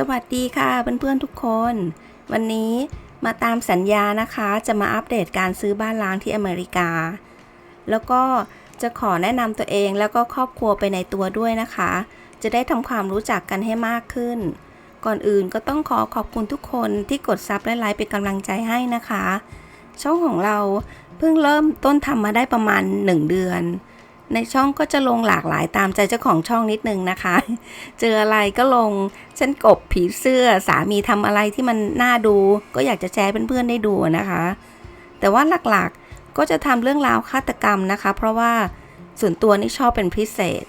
สวัสดีค่ะเพื่อนๆทุกคน วันนี้มาตามสัญญานะคะ จะมาอัปเดตการซื้อบ้านล้างที่อเมริกา แล้วก็จะขอแนะนำตัวเองแล้วก็ครอบครัวไปในตัวด้วยนะคะ จะได้ทำความรู้จักกันให้มากขึ้น ก่อนอื่นก็ต้องขอขอบคุณทุกคนที่กดซับและไลค์เป็นกำลังใจให้นะคะ ช่องของเราเพิ่งเริ่มต้นทำมาได้ประมาณ 1 เดือน ในช่องก็จะลงหลากหลายตามใจเจ้าของช่องนิดนึงนะคะ เจออะไรก็ลงเช่นกบผีเสื้อสามีทำอะไรที่มันน่าดู ก็อยากจะแชร์เพื่อนๆได้ดูนะคะ แต่ว่าหลักๆก็จะทำเรื่องราวฆาตกรรมนะคะ เพราะว่าส่วนตัวนี่ชอบเป็นพิเศษ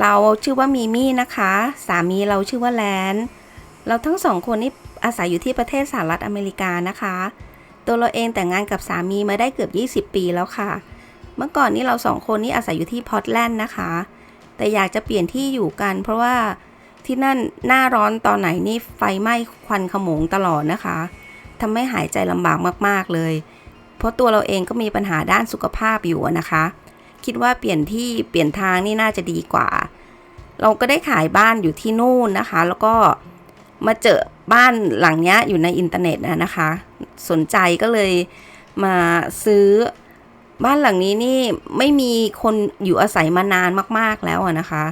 เราชื่อว่ามีมี่นะคะ สามีเราชื่อว่าแลนเราทั้งสองคนนี่อาศัยอยู่ที่ประเทศสหรัฐอเมริกานะคะ ตัวเราเองแต่งงานกับสามีมาได้เกือบ 20 ปีแล้วค่ะ เมื่อก่อนนี้เราสองคนนี่อาศัยอยู่ที่พอร์ตแลนด์นะคะ แต่อยากจะเปลี่ยนที่อยู่กัน เพราะว่าที่นั่นหน้าร้อนตอนไหนนี่ไฟไหม้ควันขโมงตลอดนะคะทำให้หายใจลำบากมากๆเลย เพราะตัวเราเองก็มีปัญหาด้านสุขภาพอยู่นะคะ คิดว่าเปลี่ยนที่เปลี่ยนทางนี่น่าจะดีกว่า เราก็ได้ขายบ้านอยู่ที่นู่นนะคะ แล้วก็มาเจอบ้านหลังนี้อยู่ในอินเทอร์เน็ตนะคะ สนใจก็เลยมาซื้อ บ้านหลังนี้นี่ไม่มีคนอยู่อาศัยมานานมาก ๆแล้วนะคะ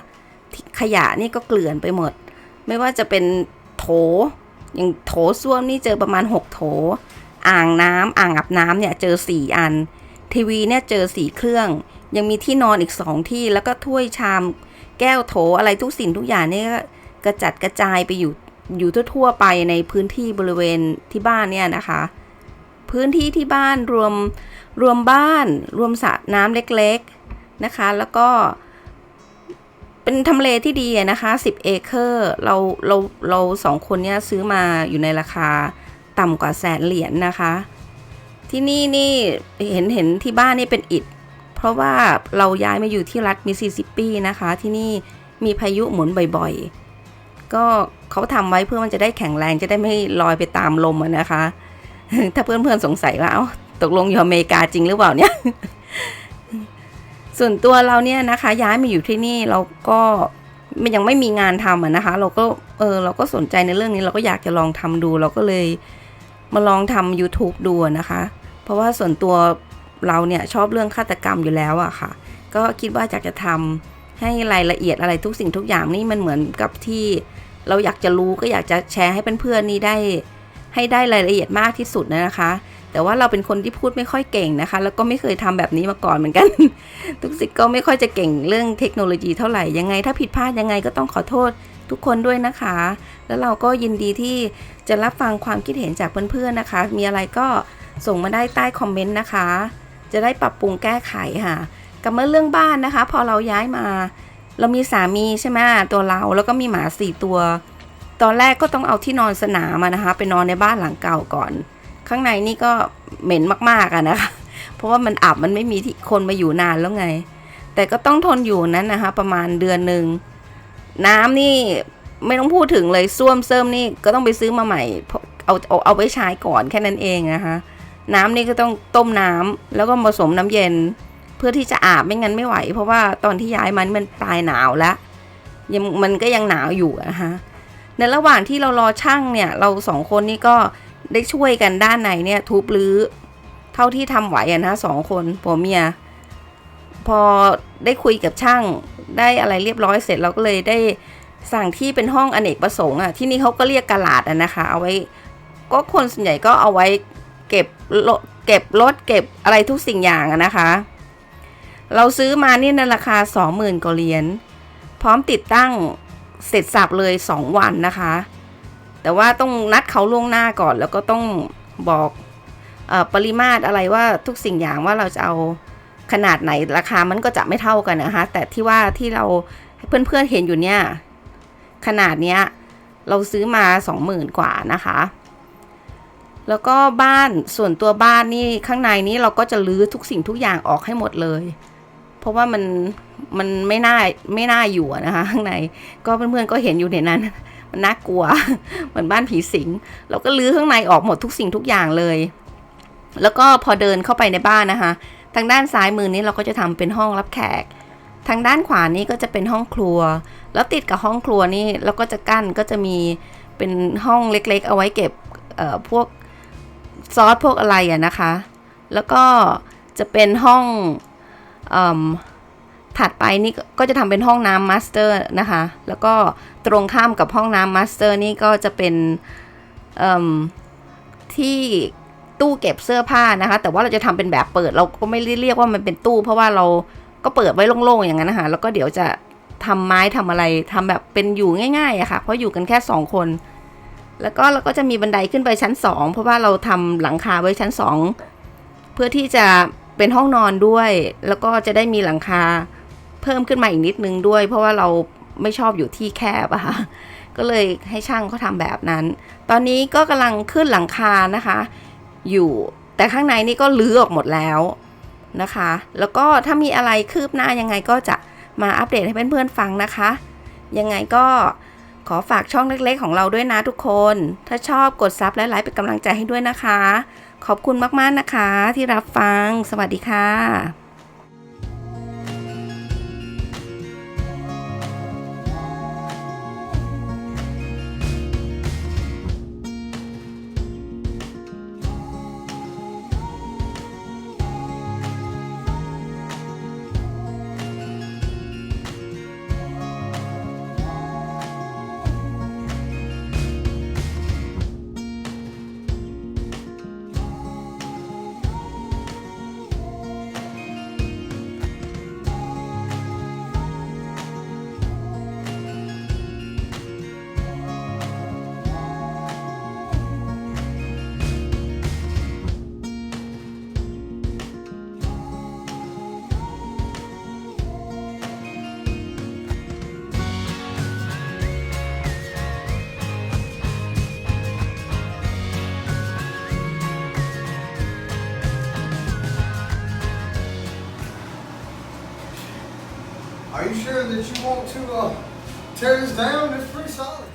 ขยะนี่ก็เกลื่อนไปหมด ไม่ว่าจะเป็นโถ อย่างโถส้วมนี่เจอประมาณ 6 โถ อ่างน้ำอ่างอาบน้ำเนี่ยเจอ 4 อัน ทีวีเนี่ยเจอ4เครื่อง ยังมีที่นอนอีก2ที่ แล้วก็ถ้วยชาม แก้วโถอะไรทุกสิ่งทุกอย่างเนี่ยก็กระจัดกระจายไปอยู่อยู่ทั่วๆไปในพื้นที่บริเวณที่บ้านเนี่ยนะคะ พื้นที่ที่บ้านรวมรวมบ้าน รวมสระน้ำเล็กๆนะคะ แล้วก็เป็นทำเลที่ดีนะคะ 10 เอเคอร์เราเราเราสองคนเนี้ยซื้อมาอยู่ในราคาต่ำกว่าแสนเหรียญนนะคะ ที่นี่นี่เห็นเห็นที่บ้านนี่เป็นอิฐ เพราะว่าเราย้ายมาอยู่ที่รัฐมิสซิสซิปปีนะคะ ที่นี่มีพายุหมุนบ่อยๆ ก็เขาทำไว้เพื่อมันจะได้แข็งแรงจะได้ไม่ลอยไปตามลมนะคะ ถ้าเพื่อนๆสงสัยว่าเอ้าตกลงอยู่อเมริกาจริงหรือเปล่าเนี่ย ส่วนตัวเราเนี่ยนะคะ ย้ายมาอยู่ที่นี่เราก็มันยังไม่มีงานทำนะคะ เราก็เออเราก็สนใจในเรื่องนี้เราก็อยากจะลองทำดู เราก็เลยมาลองทำ YouTube ดูนะคะ เพราะว่าส่วนตัวเราเนี่ยชอบเรื่องฆาตกรรมอยู่แล้วอะค่ะ ก็คิดว่าอยากจะทำให้รายละเอียดอะไรทุกสิ่งทุกอย่างนี่มันเหมือนกับที่ เราอยากจะรู้ก็อยากจะแชร์ให้เพื่อนๆนี่ได้ ให้ได้รายละเอียดมากที่สุดนะคะ แต่ว่าเราเป็นคนที่พูดไม่ค่อยเก่งนะคะ แล้วก็ไม่เคยทำแบบนี้มาก่อนเหมือนกัน ทุกสิ่งก็ไม่ค่อยจะเก่งเรื่องเทคโนโลยีเท่าไหร่ยังไง ถ้าผิดพลาดยังไงก็ต้องขอโทษทุกคนด้วยนะคะ แล้วเราก็ยินดีที่จะรับฟังความคิดเห็นจากเพื่อนๆนะคะ มีอะไรก็ส่งมาได้ใต้คอมเมนต์นะคะ จะได้ปรับปรุงแก้ไขค่ะกับเมื่อเรื่องบ้านนะคะ พอเราย้ายมา เรามีสามีใช่ไหมตัวเราแล้วก็มีหมาสี่ตัว ตอนแรกก็ต้องเอาที่นอนสนามอะนะคะไปนอนในบ้านหลังเก่าก่อน ข้างในนี่ก็เหม็นมากๆอะนะคะเพราะว่ามันอับมันไม่มีที่คนมาอยู่นานแล้วไง แต่ก็ต้องทนอยู่นั้นนะคะ ประมาณเดือนหนึ่งน้ำนี่ไม่ต้องพูดถึงเลยส้วมเซิมนี่ก็ต้องไปซื้อมาใหม่เอาเอาเอาไว้ใช้ก่อนแค่นั้นเองนะคะ น้ำนี่ก็ต้องต้มน้ำแล้วก็ผสมน้ำเย็น เพื่อที่จะอาบไม่งั้นไม่ไหว เพราะว่าตอนที่ย้ายมันมันปลายหนาวแล้วยังมันก็ยังหนาวอยู่นะคะ ในระหว่างที่เรารอช่างเนี่ยเราสองคนนี่ก็ได้ช่วยกันด้านในเนี่ยทุบรื้อเท่าที่ทำไหวอะนะสองคนผัวเมีย พอได้คุยกับช่างได้อะไรเรียบร้อยเสร็จเราก็เลยได้สั่งที่เป็นห้องอเนกประสงค์อะที่นี่เขาก็เรียกกลาดอะนะคะ เอาไว้ก็คนส่วนใหญ่ก็เอาไว้เก็บรถเก็บรถเก็บอะไรทุกสิ่งอย่างอะนะคะ เราซื้อมาเนี่ยในราคาสองหมื่นกว่าเหรียญพร้อมติดตั้ง เสร็จสับเลยสองวันนะคะ แต่ว่าต้องนัดเขาล่วงหน้าก่อน แล้วก็ต้องบอกอปริมาตรอะไรว่าทุกสิ่งอย่างว่าเราจะเอาขนาดไหนราคามันก็จะไม่เท่ากันนะคะ แต่ที่ว่าที่เราเพื่อนๆเห็นอยู่เนี่ยขนาดเนี้ยเราซื้อมาสองหมื่นกว่านะคะ แล้วก็บ้านส่วนตัวบ้านนี่ข้างในนี้เราก็จะลื้อทุกสิ่งทุกอย่างออกให้หมดเลย ราะว่ามันมันไม่น่าไม่น่าอยู่นะคะ ข้างในก็เพื่อนๆก็เห็นอยู่ในนั้น มันน่ากลัวเหมือนบ้านผีสิงเราก็ลื้อข้างในออกหมดทุกสิ่งทุกอย่างเลย แล้วก็พอเดินเข้าไปในบ้านนะคะ ทางด้านซ้ายมือนี้เราก็จะทำเป็นห้องรับแขก ทางด้านขวานี้ก็จะเป็นห้องครัว แล้วติดกับห้องครัวนี่เราก็จะกั้นก็จะมีเป็นห้องเล็ก ๆ เอาไว้เก็บเอ่อพวกซอสพวกอะไรอะนะคะ แล้วก็จะเป็นห้อง ถัดไปนี่ก็จะทำเป็นห้องน้ำมาสเตอร์นะคะ แล้วก็ตรงข้ามกับห้องน้ำมาสเตอร์นี่ก็จะเป็นที่ตู้เก็บเสื้อผ้านะคะ แต่ว่าเราจะทำเป็นแบบเปิด เราก็ไม่ได้เรียกว่ามันเป็นตู้ เพราะว่าเราก็เปิดไว้โล่งๆอย่างนั้นนะคะ แล้วก็เดี๋ยวจะทำไม้ทำอะไรทำแบบเป็นอยู่ง่ายๆอะค่ะ เพราะอยู่กันแค่สองคน แล้วก็เราก็จะมีบันไดขึ้นไปชั้นสองเพราะว่าเราทำหลังคาไว้ชั้นสองเพื่อที่จะ เป็นห้องนอนด้วย แล้วก็จะได้มีหลังคาเพิ่มขึ้นมาอีกนิดนึงด้วย เพราะว่าเราไม่ชอบอยู่ที่แคบอะค่ะก็เลยให้ช่างเขาทำแบบนั้น ตอนนี้ก็กำลังขึ้นหลังคานะคะ อยู่แต่ข้างในนี่ก็ลื้อออกหมดแล้วนะคะ แล้วก็ถ้ามีอะไรคืบหน้ายังไงก็จะมาอัปเดตให้เพื่อนๆฟังนะคะ ยังไงก็ขอฝากช่องเล็กๆของเราด้วยนะทุกคน ถ้าชอบกดซับและไลค์เป็นกำลังใจให้ด้วยนะคะ ขอบคุณมากๆนะคะที่รับฟัง สวัสดีค่ะ you sure that you want to uh, tear this down? It's pretty solid.